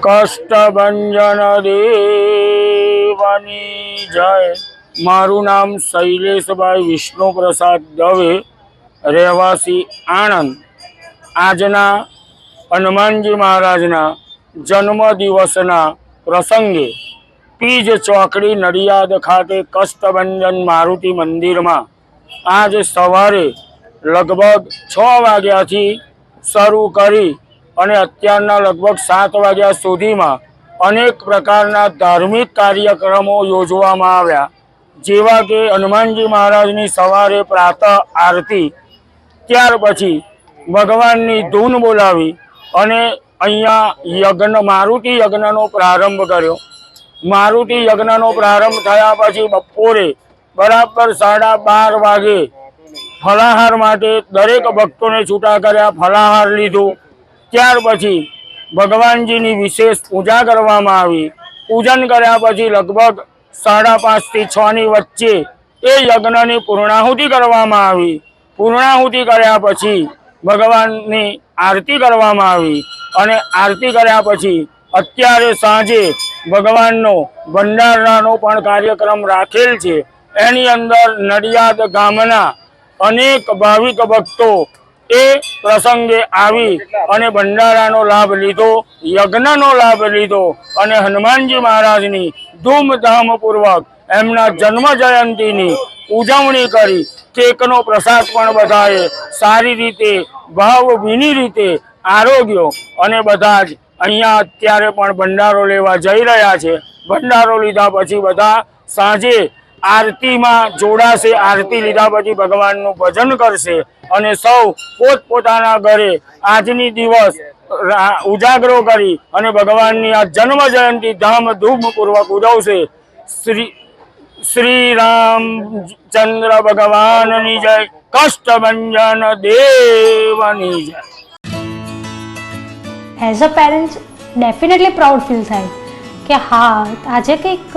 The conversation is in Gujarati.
કષ્ટભંજન દેવની જય. મારું નામ શૈલેષભાઈ વિષ્ણુ પ્રસાદ દવે, રહેવાસી આણંદ. આજના હનુમાનજી મહારાજના જન્મદિવસના પ્રસંગે પીજ ચોકડી નડિયાદ ખાતે કષ્ટભંજન મારુતિ મંદિરમાં આજ સવારે લગભગ છ વાગ્યાથી શરૂ કરી અને અત્યારના લગભગ સાત વાગ્યા સુધીમાં અનેક પ્રકારના ધાર્મિક કાર્યક્રમો યોજવામાં આવ્યા. જેવા કે હનુમાનજી મહારાજની સવારે પ્રાતઃ આરતી, ત્યાર પછી ભગવાનની ધૂન બોલાવી અને અહીંયા યજ્ઞ, મારુતિ યજ્ઞનો પ્રારંભ કર્યો. મારુતિ યજ્ઞનો પ્રારંભ થયા પછી બપોરે બરાબર સાડા બાર વાગે ફલાહાર માટે દરેક ભક્તોને છૂટા કર્યા, ફલાહાર લીધું. ત્યાર પછી ભગવાનજીની વિશેષ પૂજા કરવામાં આવી. પૂજન કર્યા પછી લગભગ સાડા પાંચથી છની વચ્ચે એ યજ્ઞની પૂર્ણાહુતિ કરવામાં આવી. પૂર્ણાહુતિ કર્યા પછી ભગવાનની આરતી કરવામાં આવી અને આરતી કર્યા પછી અત્યારે સાંજે ભગવાનનો ભંડારાનો પણ કાર્યક્રમ રાખેલ છે. એની અંદર નડિયાદ ગામના અનેક ભાવિક ભક્તો એ પ્રસંગે આવી અને ભંડારાનો લાભ લીધો, યજ્ઞનો લાભ લીધો અને હનુમાનજી મહારાજની ધૂમધામપૂર્વક એમના જન્મ જયંતિની ઉજવણી કરી. કેકનો પ્રસાદ પણ બધાએ સારી રીતે, ભાવભીની રીતે આરોગ્યો અને બધા જ અહીંયા અત્યારે પણ ભંડારો લેવા જઈ રહ્યા છે. ભંડારો લીધા પછી બધા સાંજે આરતીમાં જોડાશે, આરતી લીધા પછી ભગવાનનું ભજન કરશે અને સૌ પોતપોતાના ઘરે આજની દિવસ ઉજાગરો કરી અને ભગવાનની આ જન્મ જયંતિ ધામધૂમપૂર્વક ઉજવશે. શ્રી શ્રી રામચંદ્ર ભગવાનની જય, કષ્ટભંજન દેવની જય. As a parents definitely proud feel થાય કે હા, આજે કંઈક